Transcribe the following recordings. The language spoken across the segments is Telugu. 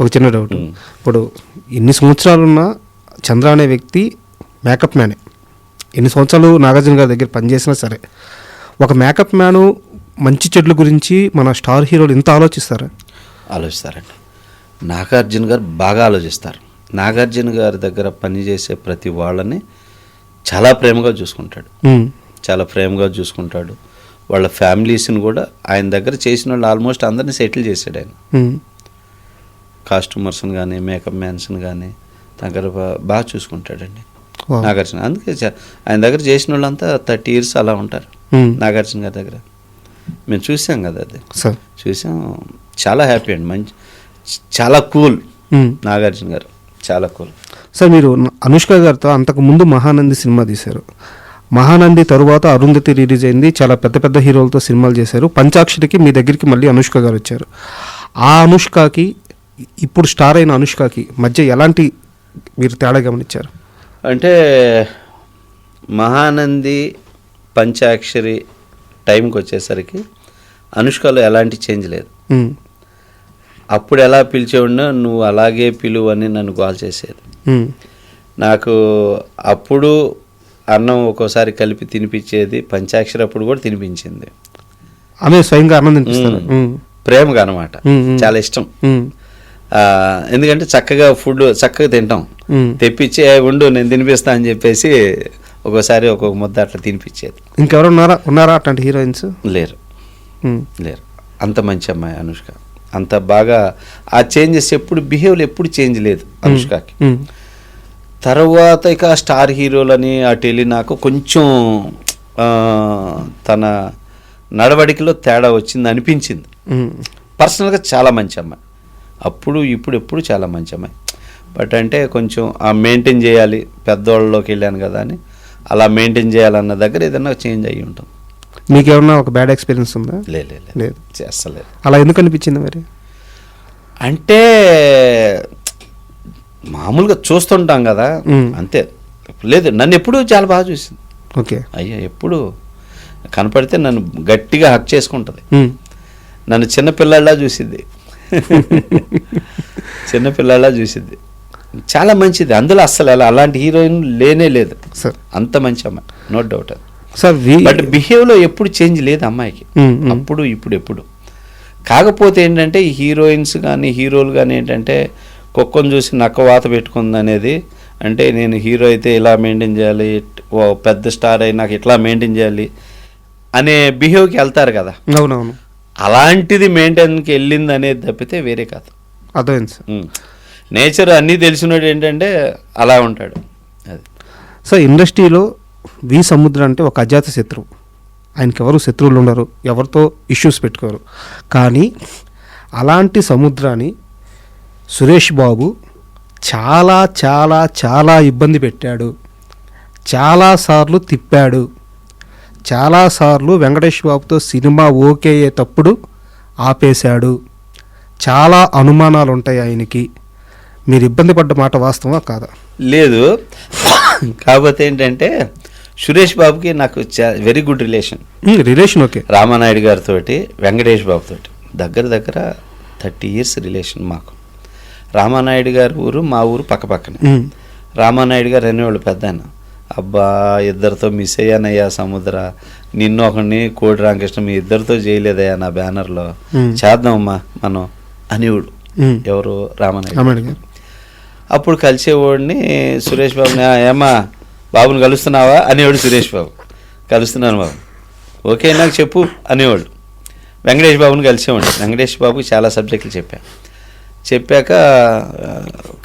ఒక చిన్న డౌట్ ఇప్పుడు ఎన్ని సంవత్సరాలున్నా చంద్ర అనే వ్యక్తి మేకప్ మ్యానే ఎన్ని సంవత్సరాలు నాగార్జున గారి దగ్గర పనిచేసినా సరే. ఒక మేకప్ మ్యాను మంచి చెడ్ల గురించి మన స్టార్ హీరోలు ఇంత ఆలోచిస్తారా? ఆలోచిస్తారండి. నాగార్జున గారు బాగా ఆలోచిస్తారు. నాగార్జున గారి దగ్గర పనిచేసే ప్రతి వాళ్ళని చాలా ప్రేమగా చూసుకుంటాడు. చాలా ప్రేమగా చూసుకుంటాడు. వాళ్ళ ఫ్యామిలీస్ని కూడా ఆయన దగ్గర చేసిన వాళ్ళు ఆల్మోస్ట్ అందరినీ సెటిల్ చేశాడు ఆయన. కాస్ట్యూమర్స్ని కానీ మేకప్ మ్యాన్స్ని కానీ దగ్గర బాగా చూసుకుంటాడండి. నాగార్జున. అందుకే ఆయన దగ్గర చేసిన వాళ్ళంతా థర్టీ ఇయర్స్ అలా ఉంటారు. ఉమ్, నాగార్జున గారి దగ్గర. మేము చూసాం కదా అది. సార్. చూసాం. చాలా హ్యాపీ అండి. మంచి చాలా కూల్ ఉమ్. నాగార్జున గారు. చాలా కూల్ సార్ మీరు అనుష్క గారితో అంతకు ముందు మహానంది సినిమా తీశారు. మహానంది తరువాత అరుంధతి రిలీజ్ అయింది. చాలా పెద్ద పెద్ద హీరోలతో సినిమాలు చేశారు. పంచాక్షరికి మీ దగ్గరికి మళ్ళీ అనుష్క గారు వచ్చారు. ఆ అనుష్కకి ఇప్పుడు స్టార్ అయిన అనుష్కకి మధ్య ఎలాంటి మీరు తేడా గమనించారు? అంటే మహానంది పంచాక్షరి టైంకి వచ్చేసరికి అనుష్కలో ఎలాంటి చేంజ్ లేదు. అప్పుడు ఎలా పిలిచేవాడినో నువ్వు అలాగే పిలువు అని నన్ను కాల్ చేసేది. నాకు అప్పుడు అన్నం ఒక్కోసారి కలిపి తినిపించేది పంచాక్షరి అప్పుడు కూడా తినిపించింది. ఆమె స్వయంగా ఉమ్, ప్రేమగా అనమాట. చాలా ఇష్టం. ఎందుకంటే చక్కగా ఫుడ్ చక్కగా తింటాం. తెప్పించి "ఏ, ఉండు నేను తినిపిస్తా అని చెప్పేసి ఒక్కోసారి ఒక్కొక్క ముద్ద అట్లా తినిపించేది. ఇంకెవరు ఉన్నారా? ఉన్నారా అట్లాంటి హీరోయిన్స్ లేరు. లేరు. అంత మంచి అమ్మాయి అనుష్క. అంత బాగా ఆ చేంజెస్ ఎప్పుడు బిహేవియర్ ఎప్పుడు చేంజ్ లేదు అనుష్కకి. తర్వాత ఇక స్టార్ హీరోలని అటు వెళ్ళి నాకు కొంచెం తన నడవడికలో తేడా వచ్చింది అనిపించింది. పర్సనల్గా చాలా మంచి అమ్మాయి. అప్పుడు ఇప్పుడు ఎప్పుడు చాలా మంచి అమ్మాయి బట్ అంటే కొంచెం ఆ మెయింటైన్ చేయాలి పెద్దవాళ్ళలోకి వెళ్ళాను కదా అని అలా మెయింటైన్ చేయాలన్న దగ్గర ఏదైనా చేంజ్ అయ్యి ఉంటుంది. మీకేమన్నా ఒక బ్యాడ్ ఎక్స్పీరియన్స్ ఉందా? లే లే, లే. లేదు. చేస్తలేదు. అలా ఎందుకు అనిపించింది మరి? అంటే మామూలుగా చూస్తుంటాం కదా. అంతే. లేదు నన్ను ఎప్పుడూ చాలా బాగా చూసింది. ఓకే. అయ్యా ఎప్పుడు కనపడితే నన్ను గట్టిగా హక్ చేసుకుంటుంది. నన్ను చిన్న పిల్లల్లా చూసిద్ది చిన్న పిల్లల్లా చూసిద్ది. చాలా మంచిది. అందులో అస్సలు అలా అలాంటి హీరోయిన్ లేనే లేదు. సార్. అంత మంచి అమ్మాయి. నో డౌట్ అది. సార్ బట్ బిహేవ్లో ఎప్పుడు చేంజ్ లేదు అమ్మాయికి. అప్పుడు ఇప్పుడు ఎప్పుడు. కాకపోతే ఏంటంటే ఈ హీరోయిన్స్ కానీ హీరోలు కానీ ఏంటంటే కుక్కను చూసి నక్క వాత పెట్టుకుంది అనేది అంటే నేను హీరో అయితే ఇలా మెయింటైన్ చేయాలి ఓ పెద్ద స్టార్ అయి నాకు ఇట్లా మెయింటైన్ చేయాలి అనే బిహేవ్కి వెళ్తారు కదా. అవునవును. అలాంటిది మెయింటైన్కి వెళ్ళింది అనేది తప్పితే వేరే కాదు అర్థమైంది సార్. నేచర్ అన్నీ తెలిసినోడు ఏంటంటే అలా ఉంటాడు. అది. సార్ ఇండస్ట్రీలో వి సముద్ర అంటే ఒక అజాత శత్రువు. ఆయనకి ఎవరు శత్రువులు ఉండరు ఎవరితో ఇష్యూస్ పెట్టుకోరు. కానీ అలాంటి సముద్రాన్ని సురేష్ బాబు చాలా చాలా చాలా ఇబ్బంది పెట్టాడు. చాలాసార్లు తిప్పాడు. చాలాసార్లు వెంకటేష్ బాబుతో సినిమా ఓకే అయ్యేటప్పుడు ఆపేశాడు. చాలా అనుమానాలు ఉంటాయి ఆయనకి. మీరు ఇబ్బంది పడ్డ మాట వాస్తవా కాదా? లేదు. కాకపోతే ఏంటంటే సురేష్ బాబుకి నాకు very good relation relation okay. Ramanaidu గారితో వెంకటేష్ బాబుతో దగ్గర దగ్గర థర్టీ ఇయర్స్ రిలేషన్ మాకు. రామానాయుడు గారి ఊరు మా ఊరు పక్క పక్కనే ఉమ్, రామానాయుడు గారు అనేవాళ్ళు పెద్ద ఆయన అబ్బా ఇద్దరితో మిస్ అయ్యానయ్యా సముద్ర. నిన్ను ఒకరిని కోడి రామకృష్ణ మీ ఇద్దరితో చేయలేదయ్యా నా బ్యానర్లో. చేద్దామమ్మా మనం అనేవాడు. ఎవరు? గారు. అప్పుడు కలిసేవాడిని సురేష్ బాబుని "ఆ, ఏమ్మా బాబుని కలుస్తున్నావా? అనేవాడు సురేష్ బాబు. కలుస్తున్నాను బాబు. ఓకే నాకు చెప్పు అనేవాడు. వెంకటేష్ బాబుని కలిసేవాడిని. వెంకటేష్ బాబుకి చాలా సబ్జెక్టులు చెప్పా. చెప్పాక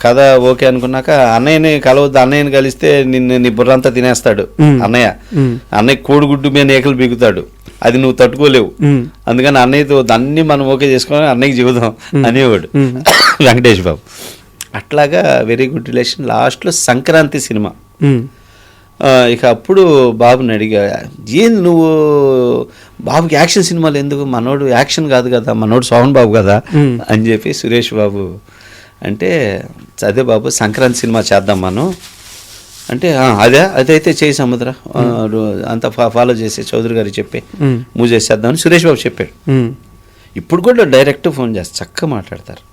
కథ ఓకే అనుకున్నాక అన్నయ్యని కలవద్దు అన్నయ్యని కలిస్తే నిన్ను నీ బుర్రంతా తినేస్తాడు. అన్నయ్య. అన్నయ్య కోడిగుడ్డు మీద ఏకలు బిగుతాడు. అది నువ్వు తట్టుకోలేవు. అందుకని అన్నయ్యతో అన్ని మనం ఓకే చేసుకొని అన్నయ్యకి చెబుదాం అనేవాడు. వెంకటేష్ బాబు. అట్లాగా వెరీ గుడ్ రిలేషన్. లాస్ట్లో సంక్రాంతి సినిమా. ఇక అప్పుడు బాబుని అడిగా ఏం నువ్వు బాబుకి యాక్షన్ సినిమాలు ఎందుకు? మనోడు యాక్షన్ కాదు కదా మనోడు సోహన్ బాబు కదా. అని చెప్పి సురేష్ బాబు అంటే అదే బాబు సంక్రాంతి సినిమా చేద్దాం మనం. అంటే "ఆ, అదే అదైతే చేయి సముద్ర. అంతా ఫా- ఫాలో చేసి చౌదరి గారికి చెప్పి మూవ్ చేసేద్దామని సురేష్ బాబు చెప్పాడు. ఇప్పుడు కూడా డైరెక్ట్ ఫోన్ చేస్తారు చక్కగా మాట్లాడతారు.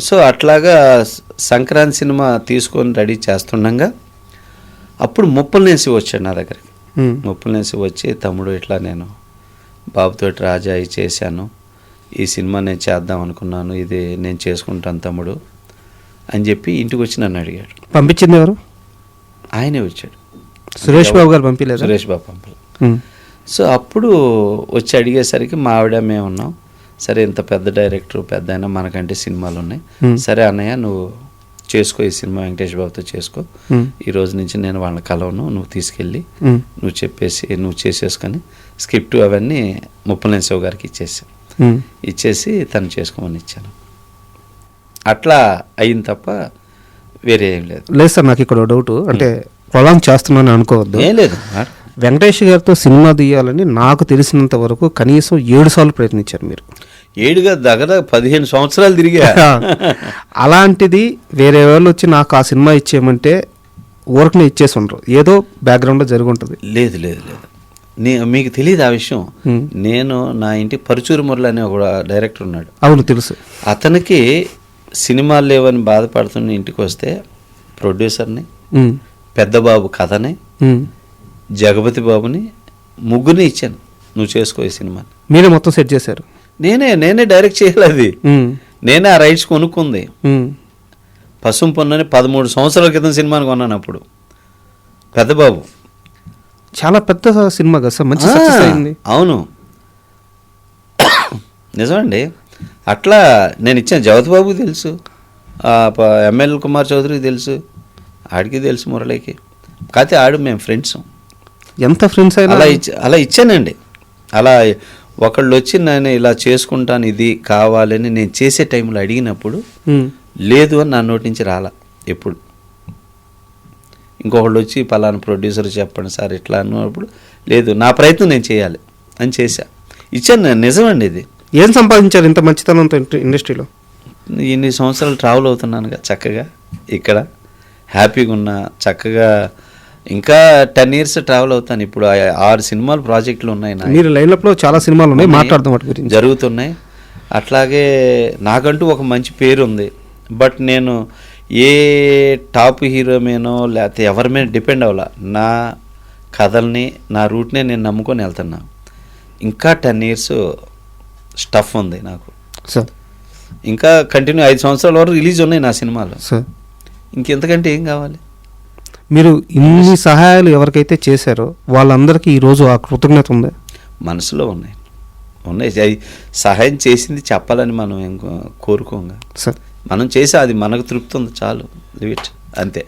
సో అట్లాగా సంక్రాంతి సినిమా తీసుకొని రెడీ చేస్తుండగా అప్పుడు ముప్పలనేసి వచ్చాడు నా దగ్గరికి. ఉమ్. ముప్పలనేసి వచ్చి తమ్ముడు ఇట్లా నేను బాబుతోటి రాజా ఇది చేశాను. ఈ సినిమా నేను చేద్దాం అనుకున్నాను. ఇది నేను చేసుకుంటాను తమ్ముడు అని చెప్పి ఇంటికి వచ్చి నన్ను అడిగాడు. పంపించింది ఎవరు? ఆయనే వచ్చాడు. సురేష్ బాబు గారు పంపించలేదా సురేష్ బాబు పంపలు. ఉమ్. సో అప్పుడు వచ్చి అడిగేసరికి మా ఆవిడ మేము ఉన్నాం. సరే ఇంత పెద్ద డైరెక్టర్ పెద్ద అయినా మనకంటే సినిమాలు ఉన్నాయి. Hmm. సరే అన్నయ్య నువ్వు చేసుకో ఈ సినిమా వెంకటేష్ బాబుతో చేసుకో. ఈ రోజు నుంచి నేను వాళ్ళని కలవను నువ్వు తీసుకెళ్ళి. నువ్వు చెప్పేసి నువ్వు చేసేసుకొని స్క్రిప్ట్ అవన్నీ ముప్పలేని శివ గారికి ఇచ్చేసాను. ఇచ్చేసి తను చేసుకోమని ఇచ్చాను. అట్లా అయింది తప్ప వేరే ఏం లేదు. లేదు సార్ నాకు ఇక్కడ డౌట్. అంటే ప్రొలాంగ్ చేస్తున్నాను అనుకోవద్దు. ఏం లేదు వెంకటేష్ గారితో సినిమా తీయాలని నాకు తెలిసినంత వరకు కనీసం ఏడు సార్లు ప్రయత్నించారు మీరు. ఏడుగా దగ్గర పదిహేను సంవత్సరాలు తిరిగా. అలాంటిది వేరే వాళ్ళు వచ్చి నాకు ఆ సినిమా ఇచ్చేయమంటే ఊరకనే ఇచ్చేసి ఉండరు. ఏదో బ్యాక్గ్రౌండ్లో జరిగి ఉంటుంది లేదు లేదు లేదు. నీ మీకు తెలియదు ఆ విషయం. నేను నా ఇంటి పరుచూరు మురళి అనే ఒక డైరెక్టర్ ఉన్నాడు. అవును తెలుసు. అతనికి సినిమాలు లేవని బాధపడుతున్న ఇంటికి వస్తే ప్రొడ్యూసర్ని ఉమ్. పెద్ద బాబు కథని. జగపతి బాబుని ముగ్గురిని ఇచ్చాను. నువ్వు చేసుకో ఈ సినిమాని. మీరే మొత్తం సెట్ చేశారు. నేనే నేనే డైరెక్ట్ చేయాలి అది. ఉమ్. నేనే ఆ రైట్స్ కొనుక్కుంది. పసుం పొన్నని పదమూడు సంవత్సరాల క్రితం సినిమాని కొన్నాను అప్పుడు. పెద్దబాబు. చాలా పెద్ద సినిమా కదా సార్ మంచి అవును. నిజమండి. అట్లా నేను ఇచ్చాను జగత్ బాబుకి తెలుసు ఎమ్మెల్యే కుమార్ చౌదరికి తెలుసు ఆడికి తెలుసు మురళికి. కాకపోతే ఆడు మేము ఫ్రెండ్స్ ఎంత ఫ్రెండ్స్ అయినా అలా ఇచ్చ అలా ఇచ్చానండి. అలా ఒకళ్ళు వచ్చి నేను ఇలా చేసుకుంటాను ఇది కావాలని నేను చేసే టైంలో అడిగినప్పుడు. లేదు అని నా నోటి నుంచి రాలా ఎప్పుడు. ఇంకొకళ్ళు వచ్చి పలానా ప్రొడ్యూసర్ చెప్పండి సార్ ఇట్లా అన్నప్పుడు లేదు నా ప్రయత్నం నేను చేయాలి అని చేశా. ఇచ్చాను నేను నిజమండి ఇది. ఏం సంపాదించారు ఇంత మంచితనంతో ఇండస్ట్రీలో? ఇన్ని సంవత్సరాలు ట్రావెల్ అవుతున్నానుగా చక్కగా ఇక్కడ హ్యాపీగా ఉన్నా చక్కగా ఇంకా టెన్ ఇయర్స్ ట్రావెల్ అవుతాను. ఇప్పుడు ఆరు సినిమాలు ప్రాజెక్టులు ఉన్నాయి మీరు లైన్అప్లో చాలా సినిమాలు ఉన్నాయి. మాట్లాడదాం వాటి గురించి. జరుగుతున్నాయి. అట్లాగే నాకంటూ ఒక మంచి పేరు ఉంది బట్ నేను ఏ టాప్ హీరో మీనో లేకపోతే ఎవరి మీద డిపెండ్ అవ్వాల? నా కథల్ని నా రూట్నే నేను నమ్ముకొని వెళ్తున్నా. ఇంకా టెన్ ఇయర్స్ స్టఫ్ ఉంది నాకు. సార్. ఇంకా కంటిన్యూ ఐదు సంవత్సరాల వరకు రిలీజ్ ఉన్నాయి నా సినిమాలు. సార్. ఇంకెంతకంటే ఏం కావాలి? మీరు ఇన్ని సహాయాలు ఎవరికైతే చేశారో వాళ్ళందరికీ ఈ రోజు ఆ కృతజ్ఞత ఉంది. మనసులో ఉన్నాయి. ఉన్నాయి. సహాయం చేసింది చెప్పాలని మనం కోరుకోంగా. సార్. మనం చేసే అది మనకు తృప్తి ఉంది చాలు. లివిట్ అంతే.